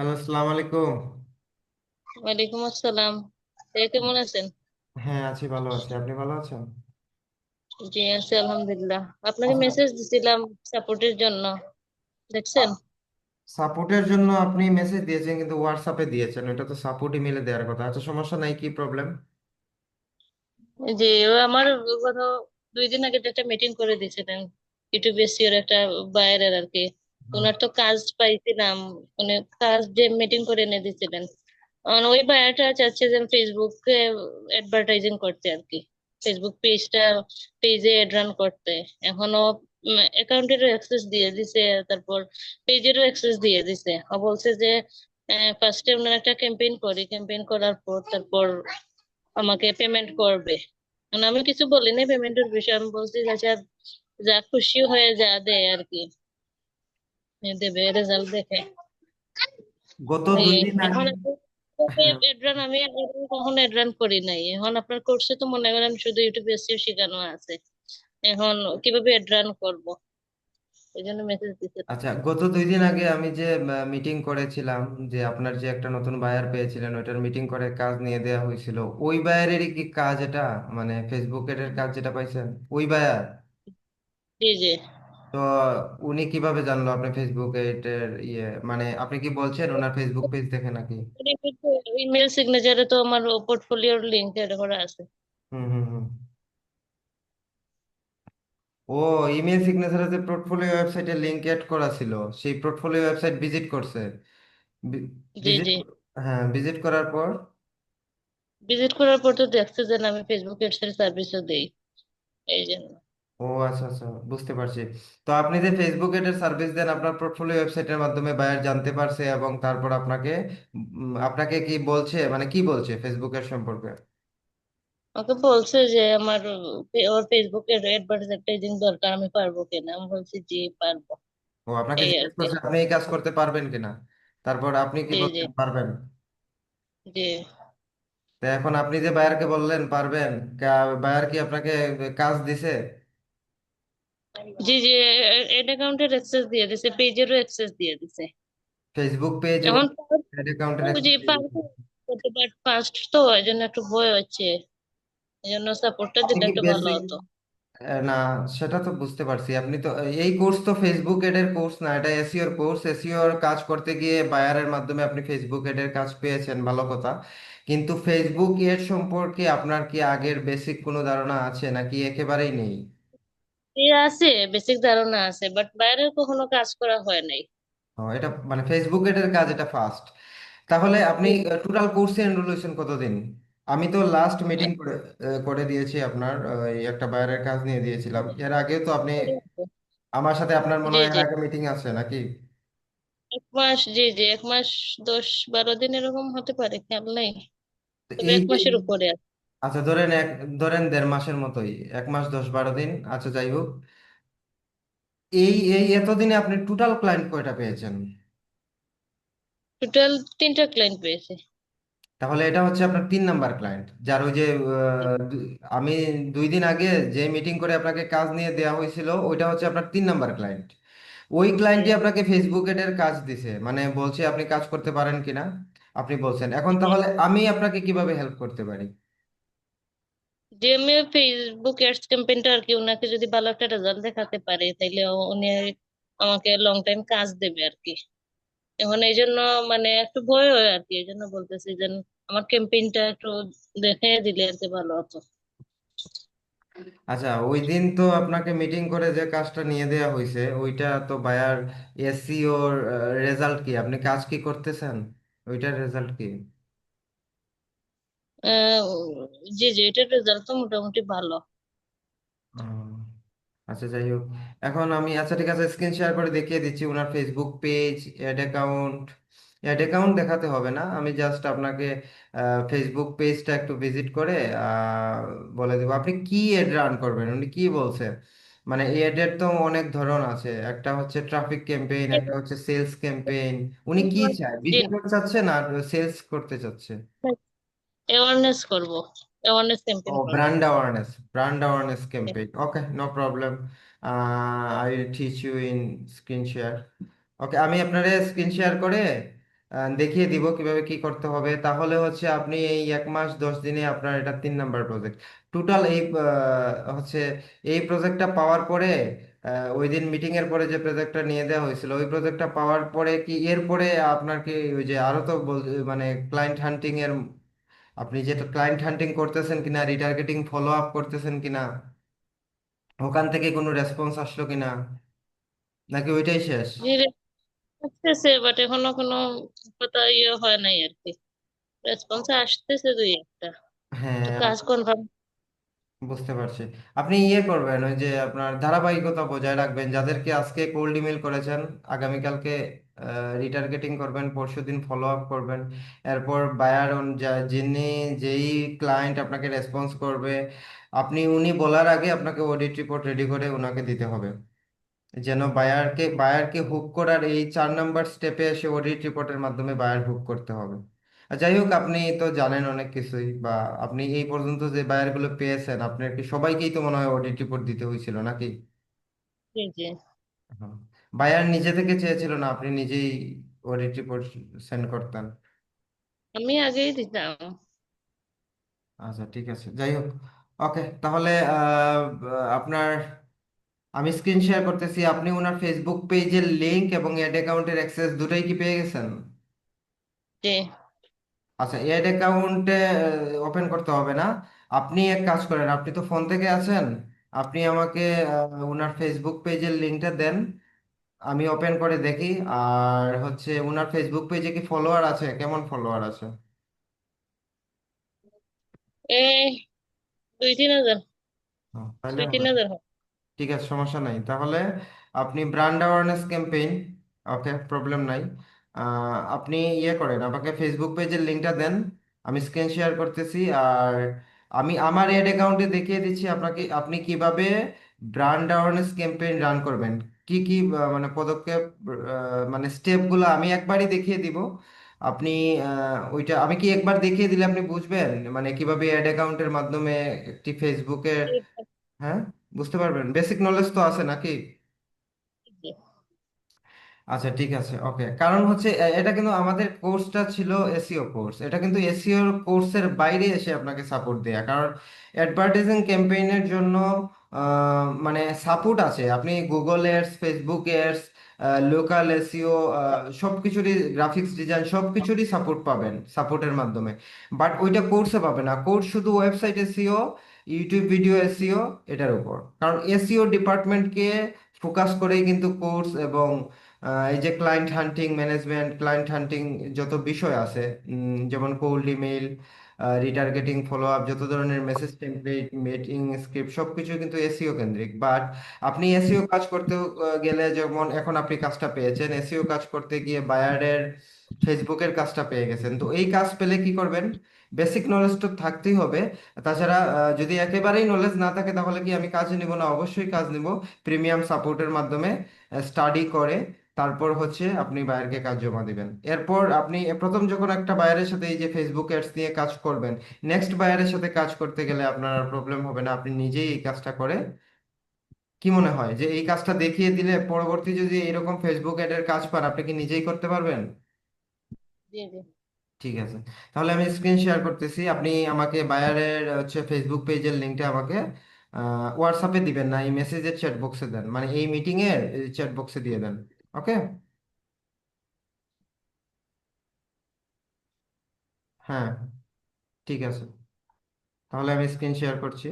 Hello আসসালামু আলাইকুম ওয়ালাইকুম আসসালাম। কেমন আছেন? হ্যাঁ আছি ভালো আছি। আপনি ভালো আছেন? জি আছি আলহামদুলিল্লাহ। আপনাকে মেসেজ দিছিলাম সাপোর্টের জন্য। দেখছেন? সাপোর্টের জন্য আপনি মেসেজ দিয়েছেন কিন্তু হোয়াটসঅ্যাপে দিয়েছেন। এটা তো সাপোর্ট ইমেলে দেওয়ার কথা। আচ্ছা সমস্যা নাই কি প্রবলেম যে ও আমার গত দুই দিন আগে তো একটা মিটিং করে দিয়েছিলেন। ইউটিউব এসিওর একটা বাইরের আর কি। ওনার তো কাজ পাইছিলাম, উনি কাজ যে মিটিং করে এনে দিয়েছিলেন। ওই বায়ারটা চাচ্ছে যে ফেসবুকে অ্যাডভার্টাইজিং করতে আর কি। ফেসবুক পেজটা পেজে এড রান করতে। এখনও অ্যাকাউন্টেরও অ্যাক্সেস দিয়ে দিছে, তারপর পেজেরও অ্যাক্সেস দিয়ে দিছে। বলছে যে ফার্স্টে ওনার একটা ক্যাম্পেইন করি। ক্যাম্পেইন করার পর তারপর আমাকে পেমেন্ট করবে। মানে আমি কিছু বলিনি পেমেন্টের বিষয়ে, আমি বলছি আচ্ছা যা খুশি হয়ে যা দেয় আর কি। দেবে রেজাল্ট দেখে। গত দুই দিন এখন হ্যাঁ। আমি কখনো এডরান করি নাই। এখন আপনার কোর্সে তো মনে করেন শুধু ইউটিউব এসিও শেখানো আছে। এখন কীভাবে এডরান করব? এই জন্য মেসেজ দিতে আচ্ছা গত দুই দিন আগে আমি যে মিটিং করেছিলাম যে আপনার যে একটা নতুন বায়ার পেয়েছিলেন ওইটার মিটিং করে কাজ নিয়ে দেওয়া হয়েছিল। ওই বায়ারেরই কি কাজ এটা? মানে ফেসবুকের কাজ যেটা পাইছেন? ওই বায়ার জি জি। তো উনি কীভাবে জানলো আপনি ফেসবুকে এটার ইয়ে? মানে আপনি কি বলছেন ওনার ফেসবুক পেজ দেখে নাকি? ইমেল সিগনেচারে তো আমার পোর্টফোলিওর লিংক করা আছে। হুম হুম হুম। ও ইমেল সিগনেচারে যে পোর্টফোলিও ওয়েবসাইটে লিংক এড করা ছিল সেই পোর্টফোলিও ওয়েবসাইট ভিজিট করছে। জি জি। হ্যাঁ ভিজিট করার পর? ভিজিট করার পর তো দেখছে যে আমি ফেসবুক এর সার্ভিসও দেই। এই জন্য। ও আচ্ছা আচ্ছা বুঝতে পারছি। তো আপনি যে ফেসবুক এর সার্ভিস দেন আপনার পোর্টফোলিও ওয়েবসাইটের মাধ্যমে বায়ার জানতে পারছে এবং তারপর আপনাকে উম, আপনাকে কি বলছে মানে কি বলছে ফেসবুকের সম্পর্কে? আমাকে বলছে যে আমার ফে- ওর ফেসবুকে অ্যাডভার্টাইজিং দরকার আমি পারব কিনা? আমি বলছি জি পারব। ও আপনাকে এই আর জিজ্ঞেস কি। করছে আপনি এই কাজ করতে পারবেন কিনা? তারপর আপনি কি জি জি। বলছেন পারবেন? জি। তো এখন আপনি যে বায়ারকে বললেন পারবেন কা- বায়ার কি আপনাকে কাজ দিছে? জি জি এড অ্যাকাউন্টের অ্যাক্সেস দিয়ে দিছে পেজেরও অ্যাক্সেস দিয়ে দিছে। ফেসবুক পেজ এখন অ্যাকাউন্টের পারব করতে বাট ফার্স্ট তো এই জন্য একটু ভয় হচ্ছে। এই জন্য সাপোর্টটা দিলে একটু ভালো হতো। না সেটা তো বুঝতে পারছি। আপনি তো এই কোর্স তো ফেসবুক এডের কোর্স না এটা এসইওর কোর্স এসইওর কাজ করতে গিয়ে বায়ারের মাধ্যমে আপনি ফেসবুক এডের কাজ পেয়েছেন ভালো কথা। কিন্তু ফেসবুক এড সম্পর্কে আপনার কি আগের বেসিক কোনো ধারণা আছে নাকি একেবারেই নেই? এই আছে বেসিক ধারণা আছে বাট বাইরে কখনো কাজ করা হয় নাই। ও, এটা মানে ফেসবুক এডের কাজ এটা ফার্স্ট তাহলে আপনি টোটাল কোর্সে এনরোল হয়েছেন কতদিন? আমি তো লাস্ট মিটিং করে করে দিয়েছি আপনার একটা বাইরের কাজ নিয়ে দিয়েছিলাম। এর আগে তো আপনি আমার সাথে আপনার মনে জি হয় এর জি আগে মিটিং আছে নাকি? এক মাস জি জি এক মাস দশ বারো দিন এরকম হতে পারে খেয়াল নেই। তো তবে এই এক যে মাসের উপরে আছে। আচ্ছা ধরেন এক ধরেন দেড় মাসের মতোই এক মাস দশ বারো দিন আচ্ছা যাই হোক। এই এই এতদিনে আপনি টোটাল ক্লায়েন্ট কয়টা পেয়েছেন? টোটাল তিনটা ক্লায়েন্ট পেয়েছে। তাহলে এটা হচ্ছে আপনার তিন নাম্বার ক্লায়েন্ট যার ওই যে আমি দুই দিন আগে যে মিটিং করে আপনাকে কাজ নিয়ে দেওয়া হয়েছিল ওইটা হচ্ছে আপনার তিন নাম্বার ক্লায়েন্ট ওই ক্লায়েন্টই আপনাকে ফেসবুক এর কাজ দিছে মানে বলছে আপনি কাজ করতে পারেন কিনা আপনি বলছেন। এখন তাহলে আমি আপনাকে কীভাবে হেল্প করতে পারি? আমি ফেসবুক অ্যাডস ক্যাম্পেইনটা আর কি ওনাকে যদি ভালো একটা রেজাল্ট দেখাতে পারে, তাইলে উনি আমাকে লং টাইম কাজ দেবে আর কি। এখন এই জন্য মানে একটু ভয় হয় আর কি, এই জন্য বলতেছি যে আমার ক্যাম্পেইনটা একটু দেখে দিলে আর কি ভালো হতো। আচ্ছা ওই দিন তো আপনাকে মিটিং করে যে কাজটা নিয়ে দেওয়া হয়েছে ওইটা তো বায়ার এসইওর রেজাল্ট কি? আপনি কাজ কি করতেছেন? ওইটার রেজাল্ট কি? জি জি এটার রেজাল্ট তো মোটামুটি ভালো। আচ্ছা যাই হোক। এখন আমি আচ্ছা ঠিক আছে স্ক্রিন শেয়ার করে দেখিয়ে দিচ্ছি ওনার Facebook page add account add account দেখাতে হবে না আমি জাস্ট আপনাকে ফেসবুক পেজটা একটু ভিজিট করে বলে দেবো। আপনি কি অ্যাড রান করবেন? উনি কি বলছে? মানে এই অ্যাডের তো অনেক ধরন আছে। একটা হচ্ছে ট্রাফিক ক্যাম্পেইন একটা হচ্ছে সেলস ক্যাম্পেইন উনি কি চায়? ভিজিটর চাচ্ছে না সেলস করতে চাচ্ছে? অ্যাওয়ারনেস করব। অ্যাওয়ারনেস ক্যাম্পেইন করব। brand awareness brand awareness campaign okay no problem. Uh, I will teach you in screen share. Okay আমি আপনারে স্ক্রিন শেয়ার করে আহ, দেখিয়ে দিব কীভাবে কি করতে হবে। তাহলে হচ্ছে আপনি এই এক মাস দশ দিনে আপনার এটা তিন নাম্বার প্রজেক্ট টোটাল এই আহ, হচ্ছে এই প্রজেক্টটা পাওয়ার পরে আহ, ওই দিন মিটিং এর পরে যে প্রজেক্টটা নিয়ে দেওয়া হয়েছিল ওই প্রজেক্টটা পাওয়ার পরে কি এরপরে আপনার কি ওই যে আরও তো বল- মানে ক্লায়েন্ট হান্টিং এর আপনি যেটা ক্লায়েন্ট হান্টিং করতেছেন কিনা রিটার্গেটিং ফলো আপ করতেছেন কিনা ওখান থেকে কোনো রেসপন্স আসলো কিনা নাকি ওইটাই শেষ? আসতেছে বাট এখনও কোনো কথা ইয়ে হয় নাই আর কি। রেসপন্স আসতেছে দুই একটা। হ্যাঁ কাজ কনফার্ম বুঝতে পারছি। আপনি ইয়ে করবেন ওই যে আপনার ধারাবাহিকতা বজায় রাখবেন যাদেরকে আজকে কোল্ড ইমেল করেছেন আগামীকালকে রিটার্গেটিং করবেন পরশুদিন ফলো আপ করবেন। এরপর বায়ার যা যিনি যেই ক্লায়েন্ট আপনাকে রেসপন্স করবে আপনি উনি বলার আগে আপনাকে অডিট রিপোর্ট রেডি করে ওনাকে দিতে হবে। যেন বায়ারকে বায়ারকে হুক করার এই চার নাম্বার স্টেপে এসে অডিট রিপোর্টের মাধ্যমে বায়ার হুক করতে হবে। যাই হোক আপনি তো জানেন অনেক কিছুই বা আপনি এই পর্যন্ত যে বায়ারগুলো পেয়েছেন আপনার কি সবাইকেই তো মনে হয় অডিট রিপোর্ট দিতে হয়েছিল নাকি? জি জি। বায়ার নিজে থেকে চেয়েছিল না আপনি নিজেই অডিট রিপোর্ট সেন্ড করতেন। আমি আগেই দিতাম। আচ্ছা ঠিক আছে। যাই হোক ওকে তাহলে আপনার আমি স্ক্রিন শেয়ার করতেছি। আপনি ওনার ফেসবুক পেজের লিংক এবং অ্যাড অ্যাকাউন্টের অ্যাক্সেস দুটোই কি পেয়ে গেছেন? জি। আচ্ছা এড অ্যাকাউন্টে ওপেন করতে হবে না। আপনি এক কাজ করেন আপনি তো ফোন থেকে আছেন আপনি আমাকে ওনার ফেসবুক পেজের লিঙ্কটা দেন। আমি ওপেন করে দেখি। আর হচ্ছে ওনার ফেসবুক পেজে কি ফলোয়ার আছে? কেমন ফলোয়ার আছে? এই দুই তিন হাজার। দুই তিন হাজার ঠিক আছে সমস্যা নাই। তাহলে আপনি brand awareness campaign okay problem নাই। আপনি ইয়ে করেন আমাকে ফেসবুক পেজের লিঙ্কটা দেন। আমি স্ক্রিন শেয়ার করতেছি। আর আমি আমার এড অ্যাকাউন্টে দেখিয়ে দিচ্ছি আপনাকে আপনি কীভাবে ব্র্যান্ড অ্যাওয়ারনেস ক্যাম্পেইন রান করবেন। কি কি মানে পদক্ষেপ মানে স্টেপগুলো আমি একবারই দেখিয়ে দিব। আপনি ওইটা আমি কি একবার দেখিয়ে দিলে আপনি বুঝবেন? মানে কীভাবে অ্যাড অ্যাকাউন্টের মাধ্যমে একটি ফেসবুকে হ্যাঁ? বুঝতে পারবেন? বেসিক নলেজ তো আছে নাকি? আচ্ছা ঠিক আছে ওকে কারণ হচ্ছে এটা কিন্তু আমাদের কোর্সটা ছিল এসইও কোর্স এটা কিন্তু এসইও কোর্সের বাইরে এসে আপনাকে সাপোর্ট দেয়া। কারণ অ্যাডভার্টাইজিং ক্যাম্পেইনের জন্য মানে সাপোর্ট আছে। আপনি Google ads Facebook ads local SEO সব কিছুরই গ্রাফিক্স ডিজাইন সব কিছুরই সাপোর্ট পাবেন সাপোর্টের মাধ্যমে। বাট ওইটা কোর্সে পাবে না। কোর্স শুধু website SEO YouTube video SEO এটার উপর। কারণ এসইও ডিপার্টমেন্টকে ফোকাস করেই কিন্তু কোর্স এবং এই যে client hunting management client hunting যত বিষয় আছে যেমন cold email retargeting follow up যত ধরনের মেসেজ টেমপ্লেট মিটিং স্ক্রিপ্ট সবকিছু কিন্তু এসইও কেন্দ্রিক। বাট আপনি এসিও কাজ করতে গেলে যেমন এখন আপনি কাজটা পেয়েছেন এসিও কাজ করতে গিয়ে বায়ারের ফেসবুকের কাজটা পেয়ে গেছেন। তো এই কাজ পেলে কি করবেন? বেসিক নলেজ তো থাকতেই হবে। তাছাড়া যদি একেবারেই নলেজ না থাকে, তাহলে কি আমি কাজ নিব না? অবশ্যই কাজ নিব। প্রিমিয়াম সাপোর্টের মাধ্যমে স্টাডি করে তারপর হচ্ছে আপনি বায়ারকে কাজ জমা দিবেন। এরপর আপনি প্রথম যখন একটা বায়ারের সাথে এই যে ফেসবুক অ্যাডস নিয়ে কাজ করবেন নেক্সট বায়ারের সাথে কাজ করতে গেলে আপনার আর প্রবলেম হবে না। আপনি নিজেই এই কাজটা করে কি মনে হয়? যে এই কাজটা দেখিয়ে দিলে পরবর্তী যদি এরকম ফেসবুক অ্যাডের কাজ পান আপনি কি নিজেই করতে পারবেন? জি জি। ঠিক আছে। তাহলে আমি স্ক্রিন শেয়ার করতেছি। আপনি আমাকে বায়ারের হচ্ছে ফেসবুক পেজের লিঙ্কটা আমাকে হোয়াটসঅ্যাপে দিবেন না এই মেসেজের চ্যাট বক্সে দেন। মানে এই মিটিং এর চ্যাট বক্সে দিয়ে দেন। ওকে হ্যাঁ ঠিক আছে। তাহলে আমি স্ক্রিন শেয়ার করছি।